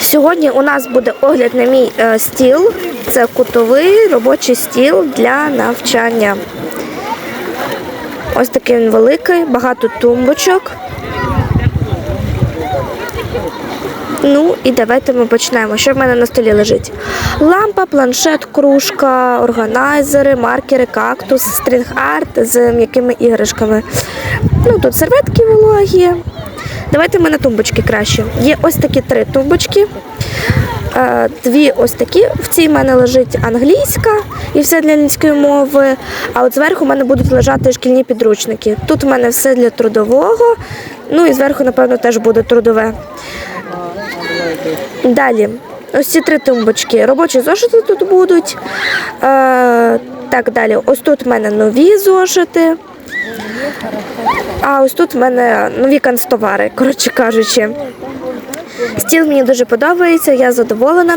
Сьогодні у нас буде огляд на мій е, стіл. Це кутовий робочий стіл для навчання. Ось такий він великий, багато тумбочок. Ну і давайте ми почнемо. Що в мене на столі лежить? Лампа, планшет, кружка, органайзери, маркери, кактус, стрінг-арт з м'якими іграшками. Ну тут серветки вологі. Давайте ми на тумбочки краще. Є ось такі три тумбочки. Е, Дві ось такі. В цій в мене лежить англійська і все для англійської мови. А от зверху в мене будуть лежати шкільні підручники. Тут в мене все для трудового. Ну і зверху, напевно, теж буде трудове. Далі, ось ці три тумбочки. Робочі зошити тут будуть. Е, так, далі. Ось тут в мене нові зошити. А ось тут в мене нові канцтовари, коротше кажучи. Стіл мені дуже подобається, я задоволена.